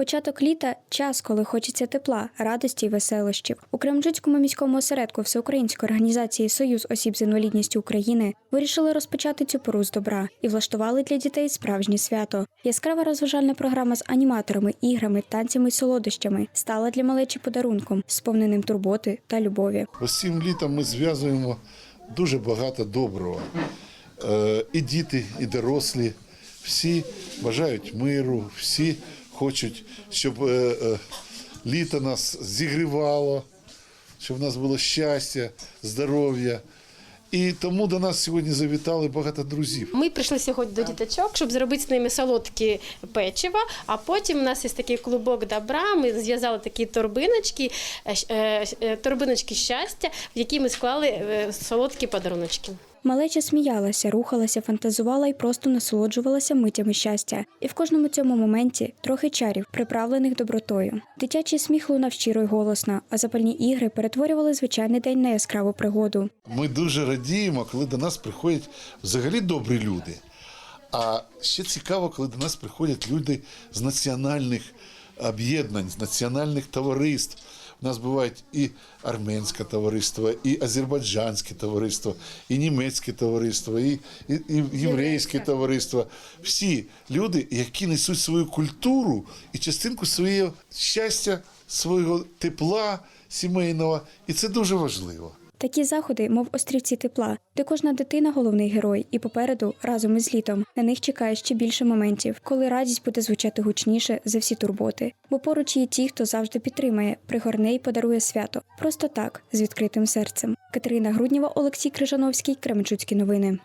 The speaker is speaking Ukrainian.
Початок літа час, коли хочеться тепла, радості й веселощів. У Кремчуцькому міському осередку Всеукраїнської організації Союз осіб з інвалідністю України вирішили розпочати цю пору з добра і влаштували для дітей справжнє свято. Яскрава розважальна програма з аніматорами, іграми, танцями й солодощами стала для малечі подарунком, сповненим турботи та любові. Ось цим літом ми зв'язуємо дуже багато доброго. Е, І діти, і дорослі, всі бажають миру, всі хочуть, щоб е, е, літо нас зігрівало, щоб в нас було щастя, здоров'я. І тому до нас сьогодні завітали багато друзів. Ми прийшли сьогодні до діточок, щоб зробити з ними солодкі печива. А потім у нас є такий клубок добра. Ми зв'язали такі торбиночки, е, е, е, торбиночки щастя, в які ми склали солодкі подаруночки. Малеча сміялася, рухалася, фантазувала і просто насолоджувалася митями щастя. І в кожному цьому моменті трохи чарів, приправлених добротою. Дитячий сміх лунав щиро й голосно, а запальні ігри перетворювали звичайний день на яскраву пригоду. Ми дуже радіємо, коли до нас приходять взагалі добрі люди. А ще цікаво, коли до нас приходять люди з національних об'єднань, з національних товариств. У нас бувають і армянське товариство, і азербайджанське товариство, і німецьке товариство, і, і, і єврейське товариство. Всі люди, які несуть свою культуру і частинку свого щастя, свого тепла сімейного. І це дуже важливо. Такі заходи, мов острівці тепла, де кожна дитина головний герой, і попереду, разом із літом, на них чекає ще більше моментів, коли радість буде звучати гучніше за всі турботи. Бо поруч є ті, хто завжди підтримає, пригорне і подарує свято. Просто так, з відкритим серцем. Катерина Груднєва, Олексій Крижановський, Кременчуцькі новини.